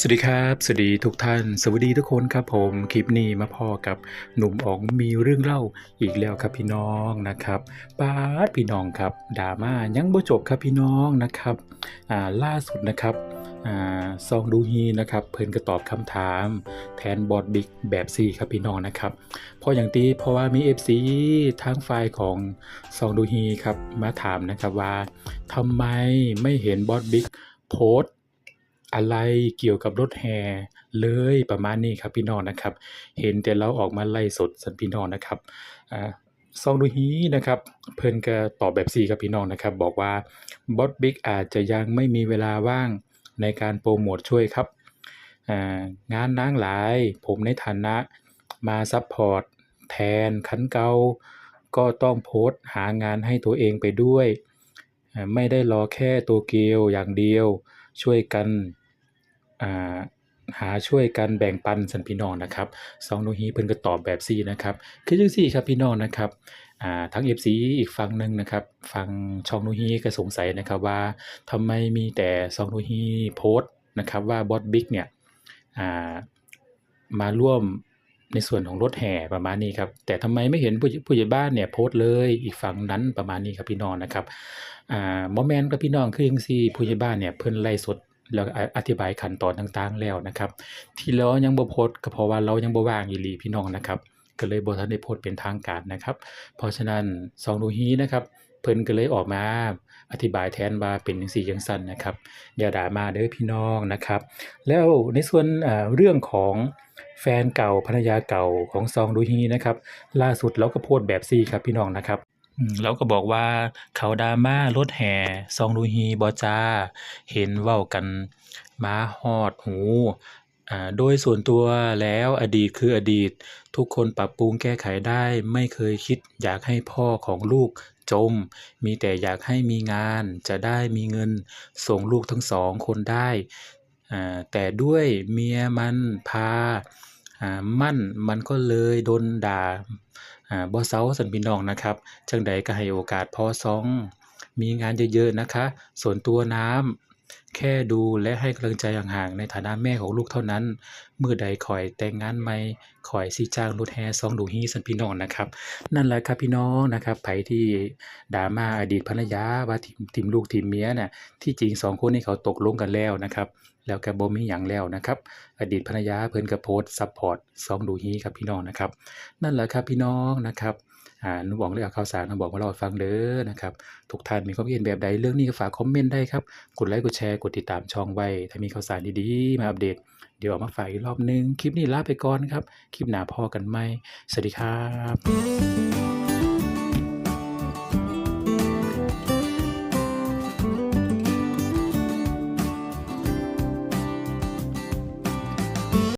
สวัสดีครับ สวัสดีทุกท่าน สวัสดีทุกคนครับผม คลิปนี้มาพ่อกับหนุ่มอ๋องมีเรื่องเล่าอีกแล้วครับพี่น้องนะครับป้าพี่น้องครับดราม่ายังบ่จบครับพี่น้องนะครับอ่าล่าสุดนะครับอ่าซองดูฮีนะครับ เพิ่นก็ตอบคำถามแทนบอดบิ๊กแบบซีครับพี่น้องนะครับเพราะอย่างที่เพราะว่ามี FC ทางฝ่ายของซองดูฮีครับมาถามนะครับว่าทำไมไม่เห็นบอดบิ๊กโพสต อะไรเกี่ยวกับรถแห่เลยประมาณนี้ครับพี่น้องนะครับ เห็นแต่เราออกมาไล่สดสันพี่น้องนะครับอ่าซองดูฮีนะครับ เพิ่นก็ตอบแบบสี่ครับพี่น้องนะครับ บอกว่าบอสบิ๊กอาจจะยังไม่มีเวลาว่างในการโปรโมทช่วยครับอ่างานนางหลาย ผมในฐานะมาซัพพอร์ตแทนคันเกาก็ต้องโพสต์หางานให้ตัวเองไปด้วย ไม่ได้รอแค่โตเกียวอย่างเดียวช่วยกัน หาช่วยกันแบ่งปันสันพี่น้องนะครับซองโนฮีเพิ่นก็ตอบแบบซี่นะครับคือจังซี่ครับพี่น้องนะครับทั้ง FC อีกฝั่งหนึ่งนะครับฝั่งช่องโนฮีก็สงสัยนะครับว่าทำไมมีแต่ซองโนฮีโพสต์นะครับว่าบอสบิ๊กเนี่ยามาร่วมในส่วนของรถแห่ประมาณนี้ครับแต่ทำไมไม่เห็นผู้ผู้ใหญ่บ้านเนี่ยโพสต์เลยอีกฝั่งนั้นประมาณนี้ครับพี่น้องนะครับอ่าบ่แมนครับพี่น้องคือจังซี่ผู้ใหญ่บ้านเนี่ยเพิ่นไลฟ์สด แล้วอธิบายขั้นตอนต่างๆแล้วนะครับ ที่เรายังบ่โพสก็เพราะว่าเรายังบ่ว่างอีหลีพี่น้องนะครับ ก็เลยบ่ทันได้โพสเป็นทางการนะครับ เพราะฉะนั้นซองดูฮีนะครับ เพิ่นก็เลยออกมาอธิบายแทนว่าเป็นจังซี่จังซั่นนะครับอย่าด่ามาเด้อพี่น้องนะครับ แล้วในส่วนเรื่องของแฟนเก่าภรรยาเก่าของซองดูฮีนะครับ ล่าสุดเราก็โพสแบบซี่ครับพี่น้องนะครับ เราก็บอกว่าเขาดาม่ารถแห่ซองดูฮีบอจา เห็นเว้ากันมาฮอดหูอ่าโดยส่วนตัวแล้วอดีตคืออดีต ทุกคนปรับปรุงแก้ไขได้ ไม่เคยคิดอยากให้พ่อของลูกจม มีแต่อยากให้มีงานจะได้มีเงินส่งลูกทั้งสองคนได้อ่าแต่ด้วยเมียมันพา มั่นมันก็เลยโดนด่าอ่าบ่เซาสันพี่น้องนะครับจังใดก็ให้โอกาสพอซองมีงานเยอะๆนะคะ ส่วนตัวน้ำ แค่ดูและให้กำลังใจห่างๆในฐานะแม่ของลูกเท่านั้น เมื้อใดข้อยแต่งงานใหม่ข้อยสิจ้างรถแห่ซองดูฮีซั้นพี่น้องนะครับ นั่นแหละครับพี่น้องนะครับไผที่ดาม่าอดีตภรรยาว่าทิมทิมลูกทิมเมียน่ะที่จริงสองคนนี้เขาตกลงกันแล้วนะครับ แล้วก็บ่มีหยังแล้วนะครับ อดีตภรรยาเพิ่นก็โพสซัปพอร์ตซองดูฮีครับพี่น้องนะครับ นั่นแหละครับพี่น้องนะครับ อ่าหนูบอกเรื่องข่าวสารมาบอกมาเล่าฟังเด้อนะครับทุกท่านมีความคิดเห็นแบบใดเรื่องนี้ก็ฝากคอมเมนต์ได้ครับ กดไลค์กดแชร์กดติดตามช่องไว้ ถ้ามีข่าวสารดีๆ มาอัปเดต เดี๋ยวเอามาฝากอีกรอบหนึง คลิปนี้ลาไปก่อนครับ คลิปหน้าพอกันไหมสวัสดีครับ